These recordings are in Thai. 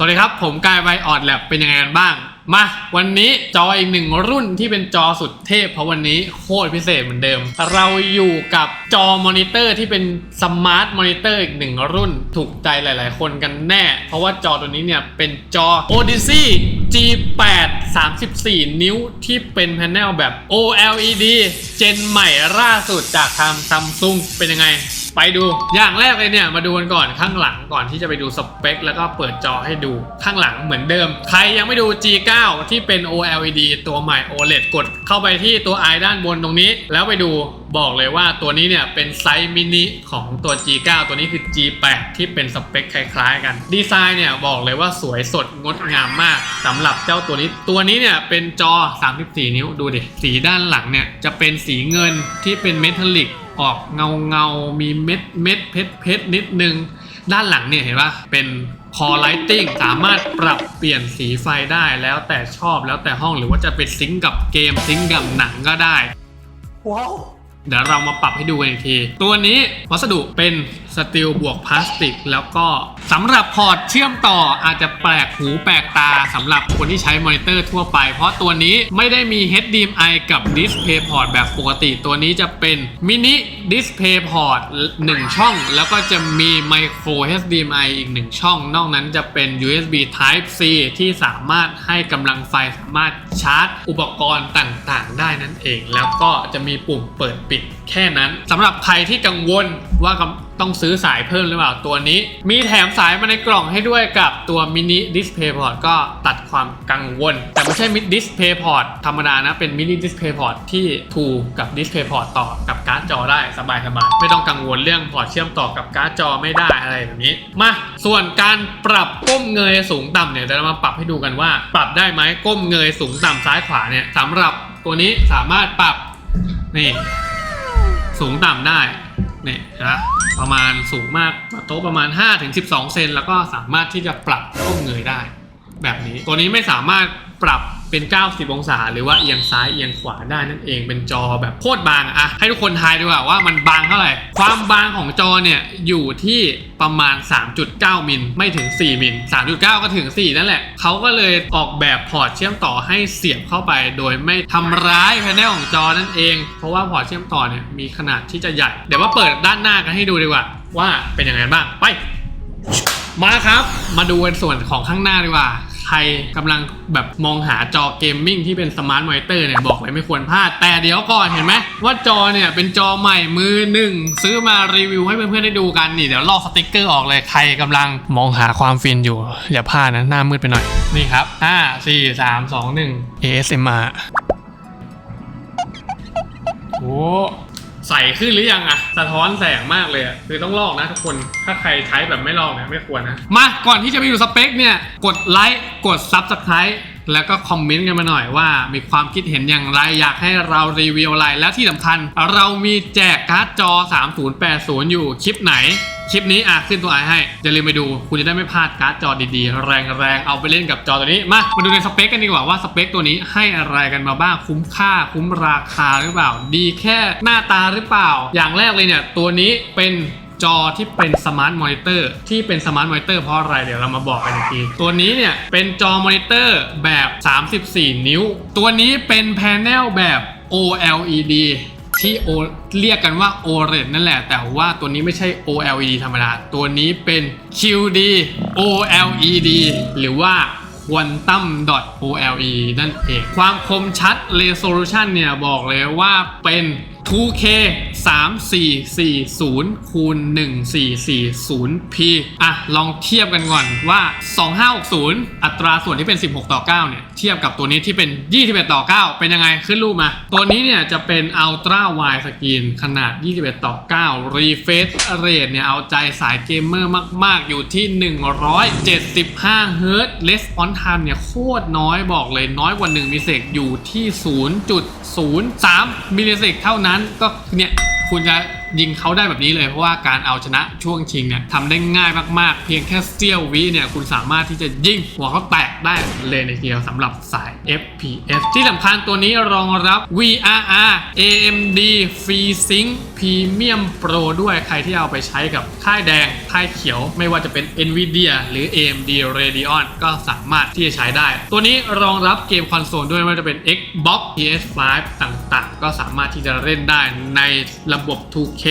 สวัสดีครับ ผมกายไวออดแลบเป็นยังไงกันบ้าง มาวันนี้จออีกหนึ่งรุ่นที่เป็นจอสุดเทพ เพราะวันนี้โคตรพิเศษเหมือนเดิม เราอยู่กับจอมอนิเตอร์ที่เป็นสมาร์ทมอนิเตอร์อีกหนึ่งรุ่นถูกใจหลาย ๆ คนกันแน่ เพราะว่าจอตัวนี้เนี่ยเป็นจอ Odyssey G8 34 นิ้วที่เป็นแผงแบบ OLED เจนใหม่ล่าสุดจากทางซัมซุงเป็นยังไง ไปดูอย่างแรกเลยเนี่ยมาดูกันก่อนข้างหลังก่อนที่จะไปดูสเปค แล้วก็เปิดจอให้ดูข้างหลังเหมือนเดิม ใครยังไม่ดู G9 ที่เป็น OLED ตัวใหม่ OLED กดเข้าไปที่ตัว i ด้านบนตรงนี้ แล้วไปดูบอกเลยว่าตัวนี้เนี่ยเป็นไซส์มินิของตัว G9 ตัวนี้คือ G8 ที่เป็นสเปคคล้ายๆกัน ดีไซน์เนี่ยบอกเลยว่าสวยสดงดงามมากสำหรับเจ้าตัวนี้ ตัวนี้เนี่ยเป็นจอ 34 นิ้วดูดิสีด้านหลังเนี่ยจะเป็นสีเงินที่เป็นเมทัลลิก ออกเงาเงาๆมีเม็ดเม็ดเพชรเพชรนิดนึง ด้านหลังเนี่ยเห็นปะเป็นคอไลติ้งสามารถปรับเปลี่ยนสีไฟได้แล้วแต่ชอบแล้วแต่ห้องหรือว่าจะเป็นซิงก์กับเกมซิงก์กับหนังก็ได้ ว้าวเดี๋ยวเรามาปรับให้ดูกันอีกที ตัวนี้วัสดุเป็นสตีลบวกพลาสติก แล้วก็ สำหรับพอร์ตเชื่อมต่ออาจจะแปลกหูแปลกตาสำหรับคนที่ใช้มอนิเตอร์ทั่วไป เพราะตัวนี้ไม่ได้มี HDMI กับ Display Port แบบปกติ ตัวนี้จะเป็นมินิ Display Port 1 ช่อง แล้วก็จะมี Micro HDMI อีก 1 ช่อง นอกนั้นจะเป็น USB Type C ที่สามารถให้กำลังไฟสามารถชาร์จ อุปกรณ์ต่างๆ ได้นั่นเอง แล้วก็จะมีปุ่มเปิดปิด แค่นั้นสำหรับใครที่กังวลว่าต้องซื้อสายเพิ่มหรือเปล่าตัวนี้ มีแถมสายมาในกล่องให้ด้วยกับตัวมินิดิสเพย์พอร์ตก็ตัดความกังวล แต่ไม่ใช่มิดิสเพย์พอร์ตธรรมดานะ เป็นมินิดิสเพย์พอร์ตที่ทูกับดิสเพย์พอร์ตต่อกับการ์ดจอได้สบายๆไม่ต้องกังวลเรื่องพอร์ตเชื่อมต่อกับการ์ดจอไม่ได้อะไรแบบนี้ มาส่วนการปรับก้มเงยสูงต่ำเนี่ยเดี๋ยวเรามาปรับให้ดูกันว่า ปรับได้ไหมก้มเงยสูงต่ำซ้ายขวาเนี่ยสำหรับตัวนี้สามารถปรับนี่ สูงต่ำได้เนี่ยนะประมาณสูงมากโต๊ะประมาณ 5-12 เซนแล้วก็สามารถที่จะปรับก้มเงยได้ แบบนี้ตัวนี้ไม่สามารถปรับ เป็น 90 องศา หรือว่าเอียงซ้ายเอียงขวาได้นั่นเองเป็นจอแบบโคตรบางอะให้ทุกคนทายดีกว่าว่ามันบางเท่าไหร่ ความบางของจอเนี่ยอยู่ที่ประมาณ 3.9 มิลไม่ถึง 4 มิล 3.9 ก็ถึง 4 นั่นแหละ เขาก็เลยออกแบบพอร์ตเชื่อมต่อให้เสียบเข้าไป โดยไม่ทำร้ายแผงของจอนั่นเอง เพราะว่าพอร์ตเชื่อมต่อเนี่ยมีขนาดที่จะใหญ่ เดี๋ยวมาเปิดด้านหน้ากันให้ดูดีกว่า ว่าเป็นยังไงบ้างไป มาครับ มาดูในส่วนของข้างหน้าดีกว่า ใครกำลังแบบมองหาจอเกมมิ่งที่เป็นสมาร์ทมอนิเตอร์เนี่ยบอกเลยไม่ควรพลาด แต่เดี๋ยวก่อนเห็นไหมว่าจอเนี่ยเป็นจอใหม่มือหนึ่งซื้อมารีวิวให้เพื่อนๆได้ดูกันนี่เดี๋ยวลอกสติกเกอร์ออกเลยใครกำลังมองหาความฟินอยู่ อย่าพลาดนะหน้ามืดไปหน่อยนี่ครับ5 4 3 2 1 ASMR โอ้ ใสขึ้นหรือยังอะสะท้อนแสงมากเลยอะคือต้องลอกนะทุกคนถ้าใครใช้แบบไม่ลอกเนี่ยไม่ควรนะมาก่อนที่จะไปดูสเปคเนี่ยกดไลค์กด s u b สไครต์ แล้วก็คอมเมนต์กันมาหน่อยว่ามีความคิดเห็นอย่างไรอยากให้เรารีวิวอะไร และที่สำคัญ เรามีแจกการ์ดจอ 3080 อยู่คลิปไหน คลิปนี้อะขึ้นตัวไอให้อย่าลืมไปดู คุณจะได้ไม่พลาดการ์ดจอดีๆ แรงๆ เอาไปเล่นกับจอตัวนี้ มา มาดูในสเปคกันดีกว่าว่าสเปคตัวนี้ให้อะไรกันมาบ้างคุ้มค่า คุ้มราคาหรือเปล่า ดีแค่หน้าตาหรือเปล่า อย่างแรกเลยเนี่ยตัวนี้เป็น จอที่เป็นสมาร์ทมอนิเตอร์ที่เป็นสมาร์ทมอนิเตอร์เพราะอะไรเดี๋ยวเรามาบอกกันอีกที ตัวนี้เนี่ยเป็นจอมอนิเตอร์แบบ 34 นิ้ว ตัวนี้เป็นแผงแบบ OLED ที่ O เรียกกันว่า OLED นั่นแหละ แต่ว่าตัวนี้ไม่ใช่ OLED ธรรมดา ตัวนี้เป็น QD OLED หรือว่า Quantum Dot OLED นั่นเอง ความคมชัด Resolution เนี่ยบอกเลยว่าเป็น 2K 3440คูณ 1440p อะ ลองเทียบกันก่อนว่า 2560 อัตราส่วนที่เป็น 16 ต่อ 9 เนี่ย เทียบกับตัวนี้ที่เป็น 21 ต่อ 9 เป็นยังไงขึ้นรูปมา ตัวนี้เนี่ยจะเป็น Ultra Wide Screen ขนาด 21 ต่อ 9 Refresh Rate เนี่ย เอาใจสายเกมเมอร์มาก ๆ อยู่ที่ 175 Hz Response Time เนี่ย โคตรน้อยบอกเลยน้อยกว่า 1มิลลิเซกอยู่ที่ 0.03มิลลิเซกเท่านั้นก็เนี่ยคุณจะยิงเขาได้แบบนี้เลยเพราะว่าการเอาชนะช่วงชิงเนี่ยทำได้ง่ายมากๆ เพียงแค่เสี้ยววิเนี่ยคุณสามารถที่จะยิงหัวเขาแตกได้เลยในเดียวสำหรับสาย FPS ที่สำคัญตัวนี้รองรับ VRR AMD FreeSync Premium Pro ด้วยใครที่เอาไปใช้กับค่ายแดง ค่ายเขียว ไม่ว่าจะเป็น Nvidia หรือ AMD Radeon ก็สามารถที่จะใช้ได้ ตัวนี้รองรับเกมคอนโซลด้วยไม่ว่าจะเป็น Xbox PS5 ต่าง ๆ ก็สามารถที่จะเล่นได้ในระบบ 2K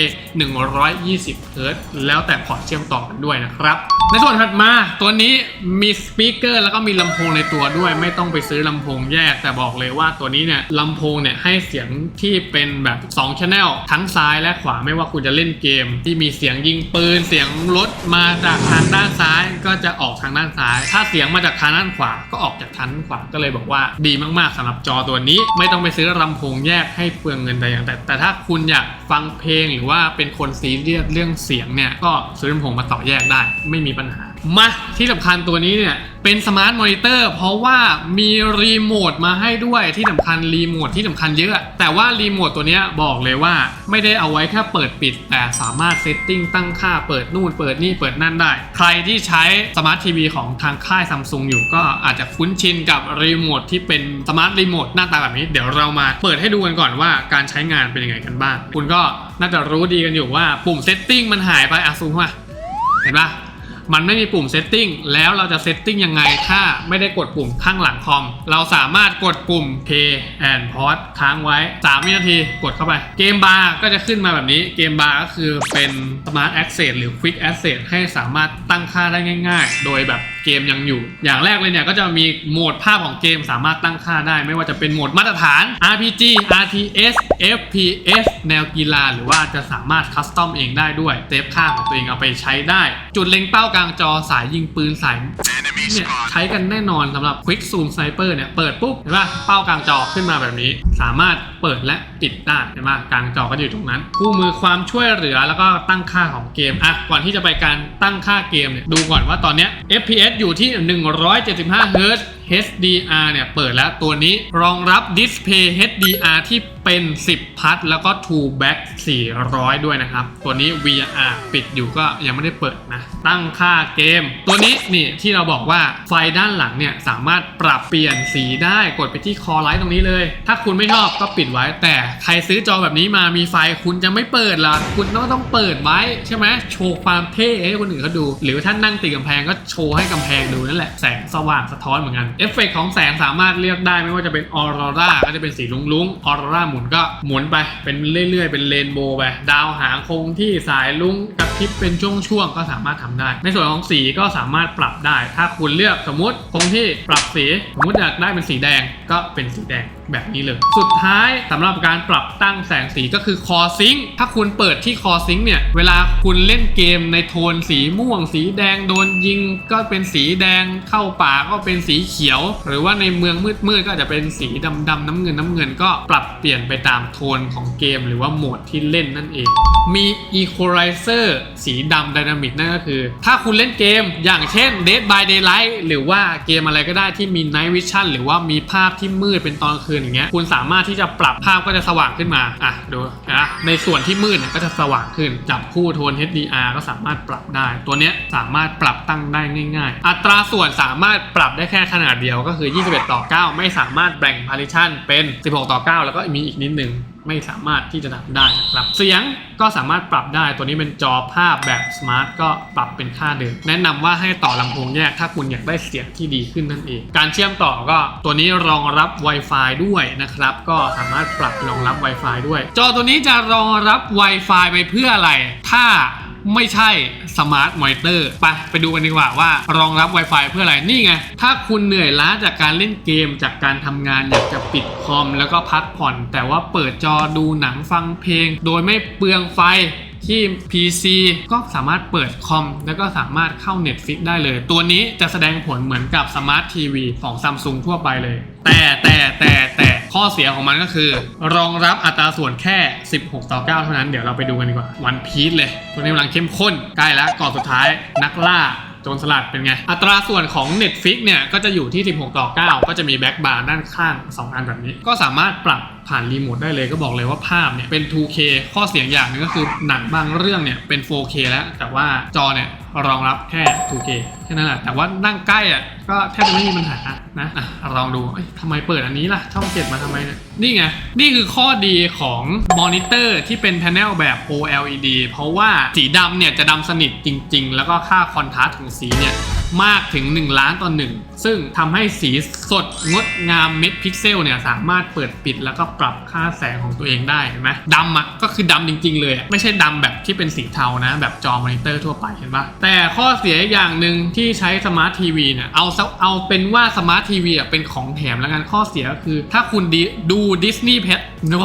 120 Hz แล้วแต่พอร์ตเชื่อมต่อกันด้วยนะครับ ในส่วนถัดมาตัวนี้มีสปีกเกอร์แล้วก็มีลำโพงในตัวด้วย ไม่ต้องไปซื้อลำโพงแยก แต่บอกเลยว่าตัวนี้เนี่ยลำโพงเนี่ยให้เสียงที่เป็นแบบ2 Channel ทั้งซ้ายและขวาไม่ว่าคุณจะเล่นเกม ที่มีเสียงยิงปืน เสียงรถมาจากทางด้านซ้ายก็จะออกทางด้านซ้าย ถ้าเสียงมาจากทางด้านขวาก็ออกจากทางด้านขวาก็เลยบอกว่าดีมากๆสำหรับจอตัวนี้ ไม่ต้องไปซื้อลำโพงแยกให้เปลืองเงินแต่อย่างแต่แต่ถ้าคุณอยากฟังเพลงหรือว่าเป็นคนซีเรียสเรื่องเสียงเนี่ยก็ซื้อลำโพงมาต่อแยกได้ไม่มีปัญหา มาที่สำคัญตัวนี้เนี่ยเป็นสมาร์ทมอนิเตอร์เพราะว่ามีรีโมทมาให้ด้วยที่สำคัญรีโมทที่สำคัญเยอะ แต่ว่ารีโมทตัวนี้บอกเลยว่าไม่ได้เอาไว้แค่เปิดปิด แต่สามารถเซตติ้งตั้งค่าเปิดนู่นเปิดนี่เปิดนั่นได้ ใครที่ใช้สมาร์ททีวีของทางค่ายซัมซุงอยู่ก็อาจจะคุ้นชินกับรีโมทที่เป็นสมาร์ทรีโมทหน้าตาแบบนี้เดี๋ยวเรามาเปิดให้ดูกันก่อนว่าการใช้งานเป็นยังไงกันบ้างคุณก็น่าจะรู้ดีกันอยู่ว่าปุ่มเซตติ้งมันหายไปอะซูมมาเห็นปะ มันไม่มีปุ่มเซตติ้งแล้วเราจะเซตติ้งยังไงถ้าไม่ได้กดปุ่มข้างหลังคอม เราสามารถกดปุ่ม play and pause ค้างไว้ 3 วินาทีกดเข้าไป เกมบาร์ก็จะขึ้นมาแบบนี้ เกมบาร์ก็คือเป็น smart access หรือ quick access ให้สามารถตั้งค่าได้ง่าย ๆ โดยแบบเกมยังอยู่ อย่างแรกเลยเนี่ยก็จะมีโหมดภาพของเกมสามารถตั้งค่าได้ ไม่ว่าจะเป็นโหมดมาตรฐาน RPG RTS FPS แนวกีฬา หรือว่าจะสามารถคัสตอมเองได้ด้วยเซฟค่าของตัวเองเอาไปใช้ได้ จุดเล็งเป้ากลางจอสายยิงปืนสายเนี่ยใช้กันแน่นอนสำหรับ Quick Zoom Sniper เนี่ยเปิดปุ๊บเห็นป่ะเป้ากลางจอขึ้นมาแบบนี้ สามารถเปิดและปิดได้เห็นป่ะกลางจอก็อยู่ตรงนั้น คู่มือความช่วยเหลือแล้วก็ตั้งค่าของเกมอะก่อนที่จะไปการตั้งค่าเกมเนี่ยดูก่อนว่าตอนเนี้ย FPS อยู่ที่ 175 Hz HDR เนี่ยเปิดแล้วตัวนี้รองรับ Display HDR ที่เป็น 10 พัทแล้วก็ True Back 400 ด้วยนะครับ ตัวนี้ VR ปิดอยู่ก็ยังไม่ได้เปิดนะ ตั้งค่าเกม ตัวนี้นี่ที่เราบอกว่าไฟด้านหลังเนี่ยสามารถปรับเปลี่ยนสีได้กดไปที่คอไลท์ตรงนี้เลย ถ้าคุณไม่ชอบก็ปิดไว้ แต่ใครซื้อจอแบบนี้มามีไฟคุณจะไม่เปิดล่ะคุณต้องต้องเปิดไว้ใช่ไหมโชว์ความเท่ให้คนอื่นเขาดู หรือท่านนั่งติดกำแพงก็โชว์ให้กำแพงดูนั่นแหละแสงสว่างสะท้อนเหมือนกันเอฟเฟกต์ของแสงสามารถเลือกได้ไม่ว่าจะเป็นออโรราก็จะเป็นสีลุ้งออโรราหมุนก็หมุนไปเป็นเรื่อยๆ เป็นเรนโบว์ไปดาวหางคงที่สายลุ้งกระพริบเป็นช่วงๆก็สามารถทำได้ ในส่วนของสีก็สามารถปรับได้ ถ้าคุณเลือกสมมติคงที่ปรับสีสมมติอยากได้เป็นสีแดงก็เป็นสีแดง แบบนี้เลย สุดท้ายสำหรับการปรับตั้งแสงสีก็คือคอซิงถ้าคุณเปิดที่คอซิงเนี่ย เวลาคุณเล่นเกมในโทนสีม่วง สีแดงโดนยิงก็เป็นสีแดงเข้าป่าก็เป็นสีเขียว หรือว่าในเมืองมืดๆก็อาจจะเป็นสีดำๆน้ำเงินน้ำเงินก็ปรับเปลี่ยนไปตามโทนของเกม หรือว่าโหมดที่เล่นนั่นเอง มี Equalizer สีดำ Dynamic นั่นก็คือ ถ้าคุณเล่นเกมอย่างเช่น Dead by Daylight หรือว่าเกมอะไรก็ได้ที่มี Night Vision หรือว่ามีภาพที่มืดเป็นตอนคืนนอย่างเงี้ยคุณสามารถที่จะปรับภาพก็จะสว่างขึ้นมาอะดูนะในส่วนที่มืดเนี่ยก็จะสว่างขึ้นจับคู่โทน HDR ก็สามารถปรับได้ ตัวเนี้ยสามารถปรับตั้งได้ง่าย ๆ อัตราส่วนสามารถปรับได้แค่ขนาดเดียวก็คือ 21 ต่อ 9 ไม่สามารถแบ่งพาริชันเป็น 16 ต่อ 9 แล้วก็มีอีกนิดนึง ไม่สามารถที่จะทำได้นะครับ เสียงก็สามารถปรับได้ตัวนี้เป็นจอภาพแบบสมาร์ทก็ปรับเป็นค่าเดิม แนะนำว่าให้ต่อลำโพงแยกถ้าคุณอยากได้เสียงที่ดีขึ้นนั่นเอง การเชื่อมต่อก็ตัวนี้รองรับ Wi-Fi ด้วยนะครับ ก็สามารถปรับรองรับ Wi-Fi ด้วย จอตัวนี้จะรองรับ Wi-Fi ไปเพื่ออะไร ถ้า ไม่ใช่สมาร์ทมอนิเตอร์ไปไปดูกันดีกว่าว่ารองรับ Wi-Fi เพื่ออะไรนี่ไง ถ้าคุณเหนื่อยล้าจากการเล่นเกมจากการทำงานอยากจะปิดคอมแล้วก็พักผ่อน แต่ว่าเปิดจอดูหนังฟังเพลง โดยไม่เปลืองไฟที่ PC ก็สามารถเปิดคอม แล้วก็สามารถเข้า Netflix ได้เลย ตัวนี้จะแสดงผลเหมือนกับสมาร์ททีวีของ Samsung ทั่วไปเลย แต่แต่แต่แต่ข้อเสียของมันก็คือ รองรับอัตราส่วนแค่ 16 ต่อ 9 เท่านั้น เดี๋ยวเราไปดูกันดีกว่า วันพีชเลยตัวนี้กำลังเข้มข้น ใกล้แล้วก่อนสุดท้ายนักล่าจรสลัดเป็นไง อัตราส่วนของ Netflix เนี่ย ก็จะอยู่ที่ 16 ต่อ 9 ก็จะมีแบ็กบาร์ด้านข้าง 2 อันแบบนี้ ก็สามารถปรับผ่านรีโมทได้เลยก็บอกเลยว่าภาพเนี่ย เป็น 2K ข้อเสียอย่างหนึ่งก็คือหนังบางเรื่องเนี่ย เป็น 4K แล้ว แต่ว่าจอเนี่ย รองรับแค่ 2K แค่นั้นแหละแต่ว่านั่งใกล้อะก็แทบจะไม่มีปัญหานะอะลองดูทำไมเปิดอันนี้ล่ะ ช่องเจ็ดมาทำไมเนี่ยนี่ไง นี่คือข้อดีของมอนิเตอร์ที่เป็นแผงแบบ OLED เพราะว่าสีดำเนี่ยจะดำสนิทจริง ๆ แล้วก็ค่าคอนทราสต์ของสีเนี่ย มากถึง 1 ล้านต่อหนึ่งซึ่งทำให้สีสดงดงามเม็ดพิกเซลเนี่ยสามารถเปิดปิดแล้วก็ปรับค่าแสงของตัวเองได้เห็นไหมดำอะก็คือดำจริง ๆ เลย ไม่ใช่ดำแบบที่เป็นสีเทานะ แบบจอมอนิเตอร์ทั่วไปเห็นปะแต่ข้อเสียอย่างหนึ่งที่ใช้สมาร์ททีวีเนี่ยเอาเอาเป็นว่าสมาร์ททีวีอะเป็นของแถมแล้วกันข้อเสียก็คือ ถ้าคุณดิดูดิสนีย์เพจโน้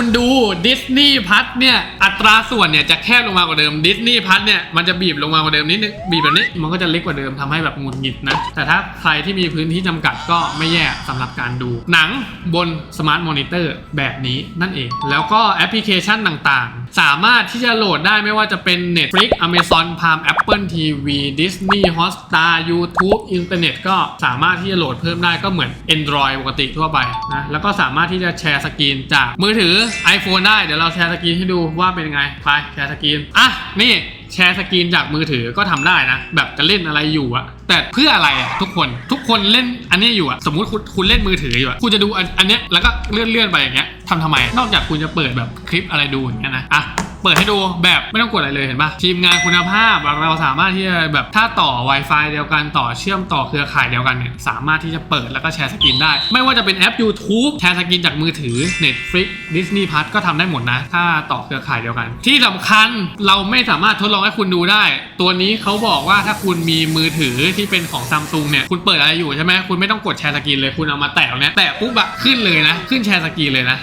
คุณดูดิสนีย์พัทเนี่ยอัตราส่วนเนี่ยจะแคบลงมากว่าเดิมดิสนีย์พัทเนี่ยมันจะบีบลงมากว่าเดิมนิดนึงบีบแบบนี้มันก็จะเล็กกว่าเดิมทำให้แบบหงุดหงิดนะ แต่ถ้าใครที่มีพื้นที่จำกัดก็ไม่แย่สำหรับการดู หนังบนสมาร์ทมอนิเตอร์แบบนี้นั่นเอง แล้วก็แอปพลิเคชันต่างๆ สามารถที่จะโหลดได้ไม่ว่าจะเป็น Netflix Amazon Prime Apple TV Disney Hotstar YouTube อินเทอร์เน็ตก็สามารถที่จะโหลดเพิ่มได้ก็เหมือน Android ปกติทั่วไปนะแล้วก็สามารถที่จะแชร์สกรีนจากมือถือ iPhone ได้เดี๋ยวเราแชร์สกรีนให้ดูว่าเป็นยังไงไปแชร์สกรีนอะนี่แชร์สกรีนจากมือถือก็ทำได้นะ แบบจะเล่นอะไรอยู่อะ แต่เพื่ออะไรอะทุกคนทุกคนเล่นอันนี้อยู่อะสมมุติคุณคุณเล่นมือถืออยู่อะคุณจะดูอันอันเนี้ยแล้วก็เลื่อนเลื่อนไปอย่างเงี้ยทำทำไม นอกจากคุณจะเปิดแบบคลิปอะไรดูอย่างเงี้ยนะอะเปิดให้ดูแบบไม่ต้องกดอะไรเลยเห็นปะทีมงานคุณภาพเราสามารถที่จะแบบถ้าต่อ Wi-Fi เดียวกันต่อเชื่อมต่อเครือข่ายเดียวกันเนี่ยสามารถที่จะเปิดแล้วก็แชร์สกรีนได้ ไม่ว่าจะเป็นแอป YouTube แชร์สกรีนจากมือถือ Netflix Disney Plus ก็ทำได้หมดนะ ถ้าต่อเครือข่ายเดียวกัน ที่สำคัญเราไม่สามารถทดลองให้คุณดูได้ ตัวนี้เขาบอกว่าถ้าคุณมีมือถือที่เป็นของซัมซุงเนี่ยคุณเปิดอะไรอยู่ใช่ไหมคุณไม่ต้องกดแชร์สกรีนเลยคุณเอามาแตะเนี้ยแตะปุ๊บอะขึ้นเลยนะ ขึ้นแชร์สกรีนเลยนะ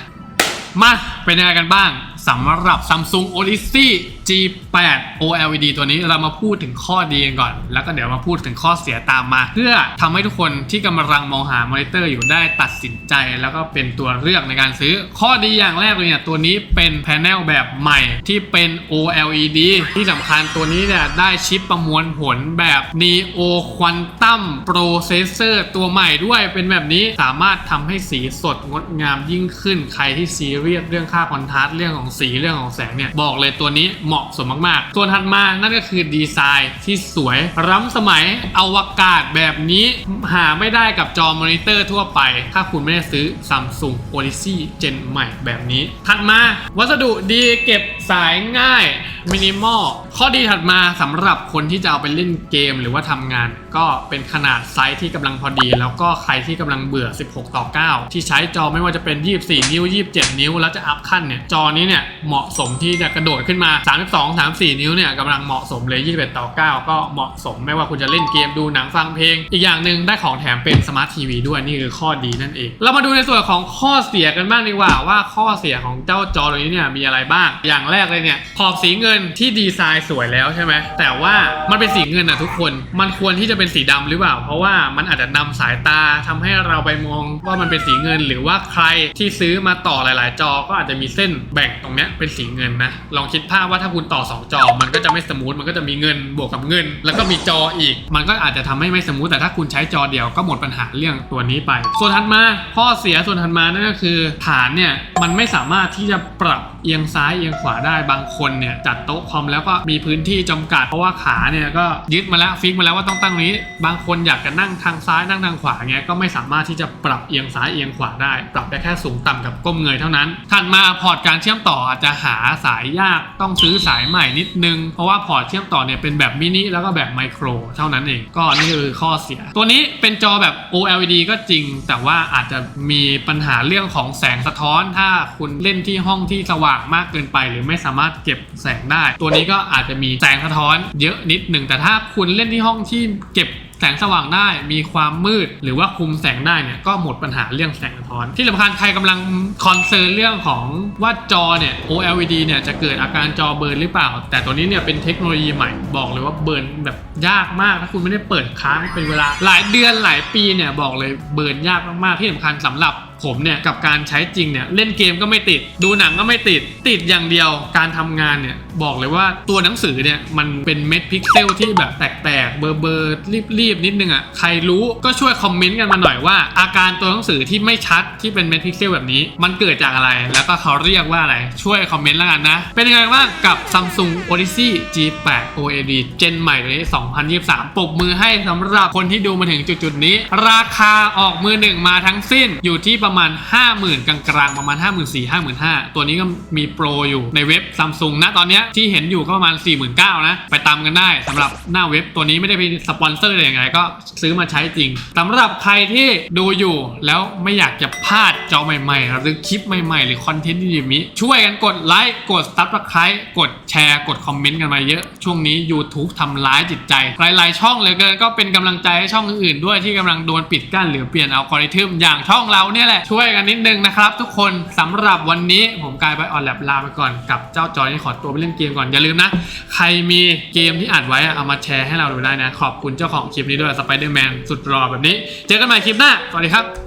มาเป็นยังไงกันบ้างสำหรับ Samsung Odyssey G8 OLED ตัวนี้เรามาพูดถึงข้อดีกันก่อน แล้วก็เดี๋ยวมาพูดถึงข้อเสียตามมา เพื่อทำให้ทุกคนที่กำลังมองหามอนิเตอร์อยู่ได้ตัดสินใจ แล้วก็เป็นตัวเลือกในการซื้อ ข้อดีอย่างแรกเลยเนี่ยตัวนี้เป็นแผงแบบใหม่ที่เป็น OLED ที่สำคัญตัวนี้เนี่ยได้ชิปประมวลผลแบบ Neo Quantum Processor ตัวใหม่ด้วยเป็นแบบนี้สามารถทำให้สีสดงดงามยิ่งขึ้นใครที่ซีเรียสเรื่องค่าคอนทราสต์เรื่องของสีเรื่องของแสงเนี่ยบอกเลยตัวนี้เหมาะาะสมมากๆ ส่วนถัดมานั่นก็คือดีไซน์ที่สวยล้ำสมัยอวกาศแบบนี้หาไม่ได้กับจอมอนิเตอร์ทั่วไป ถ้าคุณไม่ได้ซื้อ Samsung Odyssey เจนใหม่แบบนี้ ถัดมาวัสดุดีเก็บสายง่ายมินิมอลข้อดีถัดมาสำหรับคนที่จะเอาไปเล่นเกมหรือว่าทำงาน ก็เป็นขนาดไซส์ที่กำลังพอดี แล้วก็ใครที่กำลังเบื่อ 16 ต่อ 9 ที่ใช้จอไม่ว่าจะเป็น 24 นิ้ว 27 นิ้ว แล้วจะอัพขั้นเนี่ย จอนี้เนี่ยเหมาะสมที่จะกระโดดขึ้นมา 32 34 นิ้วเนี่ยกำลังเหมาะสมเลย 21 ต่อ 9 ก็เหมาะสมไม่ว่าคุณจะเล่นเกมดูหนังฟังเพลง อีกอย่างหนึ่งได้ของแถมเป็นสมาร์ททีวีด้วยนี่คือข้อดีนั่นเอง เรามาดูในส่วนของข้อเสียกันบ้างดีกว่าว่าข้อเสียของเจ้าจอตัวนี้เนี่ยมีอะไรบ้าง อย่างแรกเลยเนี่ยขอบสีเงินที่ดีไซน์สวยแล้วใช่ไหมแต่ว่ามันเป็นสีเงินอะทุกคน มันควรที่จะเป็นสีดำหรือเปล่า เพราะว่ามันอาจจะนำสายตาทำให้เราไปมองว่ามันเป็นสีเงิน หรือว่าใครที่ซื้อมาต่อหลาย ๆ จอก็อาจจะมีเส้นแบ่งตรงเนี้ยเป็นสีเงินนะลองคิดภาพว่าถ้าคุณต่อ 2 จอ มันก็จะไม่สมูทมันก็จะมีเงินบวกกับเงิน แล้วก็มีจออีก มันก็อาจจะทำให้ไม่สมูทแต่ถ้าคุณใช้จอเดียวก็หมดปัญหาเรื่องตัวนี้ไป ส่วนถัดมาข้อเสียส่วนถัดมานั่นก็คือฐานเนี่ยมันไม่สามารถที่จะปรับเอียงซ้ายเอียงขวาได้บางคนเนี่ยจัดโต๊ะคอมแล้วก็มีพื้นที่จำกัด เพราะว่าขาเนี่ยก็ยึดมาแล้วฟิกมาแล้วว่าต้องตั้งนี้บางคนอยากจะนั่งทางซ้ายนั่งทางขวาเงี้ยก็ไม่สามารถที่จะปรับเอียงซ้ายเอียงขวาได้ ปรับได้แค่สูงต่ำกับก้มเงยเท่านั้นถัดมาพอร์ตการเชื่อมต่ออาจจะหาสายยากต้องซื้อสายใหม่นิดนึง เพราะว่าพอร์ตเชื่อมต่อเนี่ยเป็นแบบมินิแล้วก็แบบไมโครเท่านั้นเองก็นี่คือข้อเสีย ตัวนี้เป็นจอแบบ OLED ก็จริง แต่ว่าอาจจะมีปัญหาเรื่องของแสงสะท้อน ถ้าคุณเล่นที่ห้องที่สว่างมากเกินไป หรือไม่สามารถเก็บแสงได้ ตัวนี้ก็อาจจะมีแสงสะท้อนเยอะนิดหนึ่งแต่ถ้าคุณเล่นที่ห้องที่เก็บแสงสว่างได้มีความมืด หรือว่าคุมแสงได้เนี่ยก็หมดปัญหาเรื่องแสงสะท้อน ที่สำคัญใครกำลังคอนเซิร์นเรื่องของว่าจอเนี่ย OLED เนี่ยจะเกิดอาการจอเบิร์นหรือเปล่า แต่ตัวนี้เนี่ยเป็นเทคโนโลยีใหม่บอกเลยว่าเบิร์นแบบยากมากถ้าคุณไม่ได้เปิดค้างเป็นเวลา หลายเดือนหลายปีเนี่ยบอกเลยเบิร์นยากมากๆที่สำคัญสำหรับ ผมเนี่ยกับการใช้จริงเนี่ยเล่นเกมก็ไม่ติด ดูหนังก็ไม่ติดติดอย่างเดียว การทำงานเนี่ยบอกเลยว่าตัวหนังสือเนี่ยมันเป็นเม็ดพิกเซลที่แบบแตกๆเบอร์เบอร์รีบๆนิดนึงอะใครรู้ก็ช่วยคอมเมนต์กันมาหน่อยว่า อาการตัวหนังสือที่ไม่ชัดที่เป็นเม็ดพิกเซลแบบนี้ มันเกิดจากอะไร แล้วก็เขาเรียกว่าอะไรช่วยคอมเมนต์แล้วกันนะ เป็นยังไงบ้างกับ Samsung Odyssey G8 OLED เจนใหม่ตัวนี้ 2023ปรบมือให้สำหรับคนที่ดูมาถึงจุดๆนี้ ราคาออกมือหนึ่งมาทั้งสิ้นอยู่ที่ประมาณ 50,000 กลางๆ ประมาณ 54,000 5 5 0ตัวนี้ก็มีโปรอยู่ในเว็บ Samsung นะตอนนี้ที่เห็นอยู่ก็ประมาณ 49,000 นะ ไปตามกันได้สำหรับหน้าเว็บตัวนี้ไม่ได้เป็นสปอนเซอร์อะไรอย่างไรก็ซื้อมาใช้จริงสำหรับใครที่ดูอยู่แล้วไม่อยากจะพลาดจอใหม่ๆ หรือคลิปใหม่ๆ หรือคอนเทนต์ที่ดีมีช่วยกันกดไลค์กด Subscribe กดแชร์ กดคอมเมนต์กันมาเยอะ ช่วงนี้ YouTube ทำร้ายจิตใจ หลายๆ ช่องเลยเกินก็เป็นกำลังใจให้ช่องอื่นๆด้วยที่กำลังโดนปิดกั้นหรือเปลี่ยนอัลกอริทึมอย่างช่องเราเนี่ยแหละช่วยกันนิดนึงนะครับ ทุกคนสำหรับวันนี้ผมกลายไปออนแลบลาไปก่อนกับเจ้าจอยนี่ขอตัวไปเล่นเกมก่อนอย่าลืมนะ ใครมีเกมที่อัดไว้เอามาแชร์ให้เราดูได้นะ ขอบคุณเจ้าของคลิปนี้ด้วยสไปเดอร์แมนสุดรอแบบนี้ เจอกันใหม่คลิปหน้าสวัสดีครับ